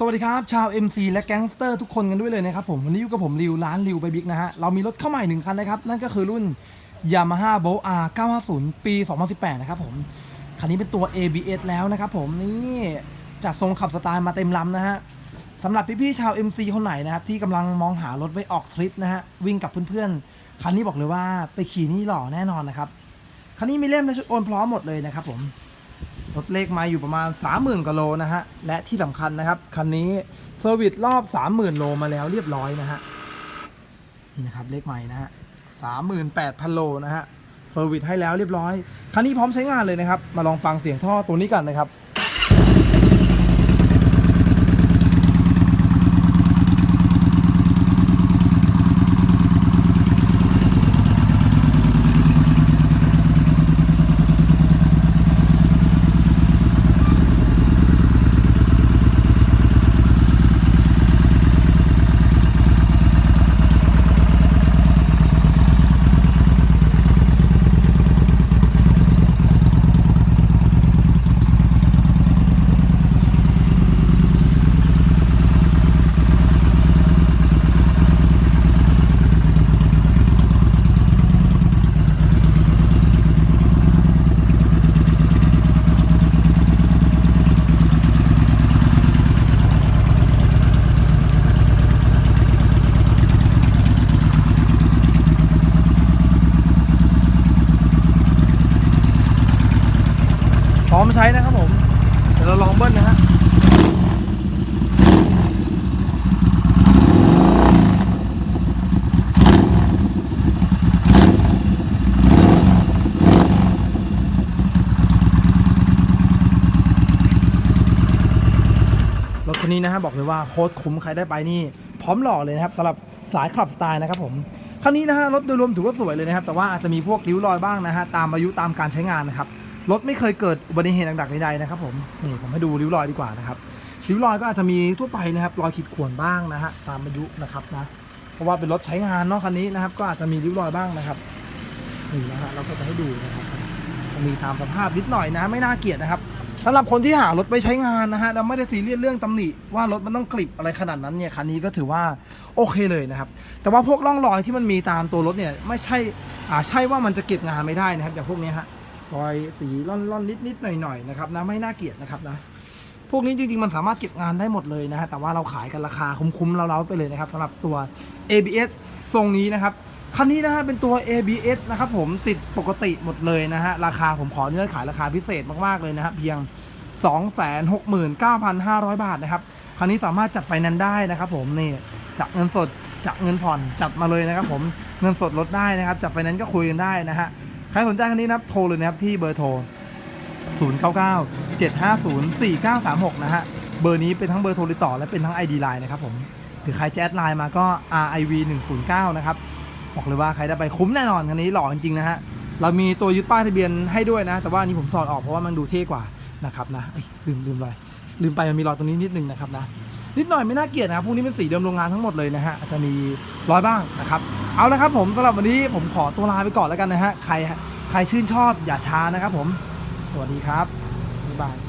สวัสดีครับ ชาว MC และแก๊งสเตอร์ทุกคนกันด้วยเลยนะครับผม วันนี้อยู่กับผมริวร้านริวไปบิ๊กนะฮะ เรามีรถเข้าใหม่หนึ่งคันนะครับ นั่นก็คือรุ่น Yamaha b o R 950 ปี 2018 นะครับผม คันนี้เป็นตัว ABS แล้วนะครับผม นี่จัดทรงขับสไตล์มาเต็มลำนะฮะสำหรับพี่ๆชาว MC คนไหนนะครับ ที่กำลังมองหารถไว้ออกทริปนะฮะ วิ่งกับเพื่อนๆ คันนี้บอกเลยว่าไปขี่นี่หล่อแน่นอนนะครับ คันนี้มีเล่มและชุดโอนพร้อมหมดเลยนะครับผม รถเลขมาอยู่ประมาณ 30,000กว่าโลนะฮะ และที่สำคัญนะครับ คันนี้เซอร์วิสรอบ 30,000 โลมาแล้วเรียบร้อยนะฮะ นี่นะครับเลขใหม่นะฮะ38,000 โลนะฮะ เซอร์วิสให้แล้วเรียบร้อย คันนี้พร้อมใช้งานเลยนะครับ มาลองฟังเสียงท่อตัวนี้กันนะครับ มใช้นะครับผม เดี๋ยวเราลองเบิ้ลนะฮะรถคันนี้นะฮะบอกเลยว่าโคตรคุ้มใครได้ไปนี่ พร้อมหล่อเลยนะครับสำหรับสายขับสไตล์นะครับผมคันนี้นะฮะรถโดยรวมถือว่าสวยเลยนะครับ แต่ว่าอาจจะมีพวกริ้วรอยบ้างนะฮะตามอายุตามการใช้งานนะครับ รถไม่เคยเกิดอุบัติเหตุหนักๆใดๆนะครับผมนี่ผมให้ดูริ้วรอยดีกว่านะครับริ้วรอยก็อาจจะมีทั่วไปนะครับรอยขีดข่วนบ้างนะฮะตามอายุนะครับนะเพราะว่าเป็นรถใช้งานเนาะคันนี้นะครับ ก็อาจจะมีริ้วรอยบ้างนะครับนี่นะฮะเราก็จะให้ดูนะครับมีตามสภาพนิดหน่อยนะ ไม่น่าเกลียดนะครับสำหรับคนที่หารถไปใช้งานนะฮะแล้วไม่ได้ซีเรียสเรื่องตำหนิว่ารถมันต้องกลิบอะไรขนาดนั้นเนี่ยคันนี้ก็ถือว่าโอเคเลยนะครับ แต่ว่าพวกร่องรอยที่มันมีตามตัวรถเนี่ยไม่ใช่อ่าใช่ว่ามันจะเก็บงานไม่ได้นะครับอย่างพวกนี้ฮะ รอยสีร่อนร่อนนิดนิดหน่อยหน่อยๆนะครับนะไม่น่าเกลียดนะครับนะพวกนี้จริงๆมันสามารถเก็บงานได้หมดเลยนะฮะแต่ว่าเราขายกันราคาคุ้มๆเราๆไปเลยนะครับสำหรับตัว ABS ทรงนี้นะครับคันนี้นะฮะเป็นตัว ABS นะครับผมติดปกติหมดเลยนะฮะราคาผมขออนุญาตขายราคาพิเศษมากๆเลยนะฮะเพียง 269,500 บาทนะครับคันนี้สามารถจัดไฟแนนซ์ได้นะครับผมนี่จากเงินสดจากเงินผ่อนจัดมาเลยนะครับผมเงินสดลดได้นะครับจัดไฟแนนซ์ก็คุยกันได้นะฮะ ใครสนใจคันนี้นะครับโทรเลยนะครับที่เบอร์โทร 099 750 4936 นะฮะ เบอร์นี้เป็นทั้งเบอร์โทรติดต่อและเป็นทั้ง ID Line นะครับผมหรือใครจะแอดไลน์มาก็ RIV 109นะครับ บอกเลยว่าใครได้ไปคุ้มแน่นอนคันนี้หล่อจริงๆนะฮะ เรามีตัวยึดป้ายทะเบียนให้ด้วยนะ แต่ว่านี้ผมถอดออกเพราะว่ามันดูเท่กว่านะครับนะลืมลืมไปลืมไปมันมีรอยตรงนี้นิดนึงนะครับนะนิดหน่อยไม่น่าเกลียดนะครับพวกนี้เป็นสีเดิมโรงงานทั้งหมดเลยนะฮะอาจจะมีรอยบ้างนะครับ เอาละครับผมสำหรับวันนี้ผมขอตัวลาไปก่อนแล้วกันนะฮะใครใครชื่นชอบอย่าช้านะครับผม สวัสดีครับบ๊ายบาย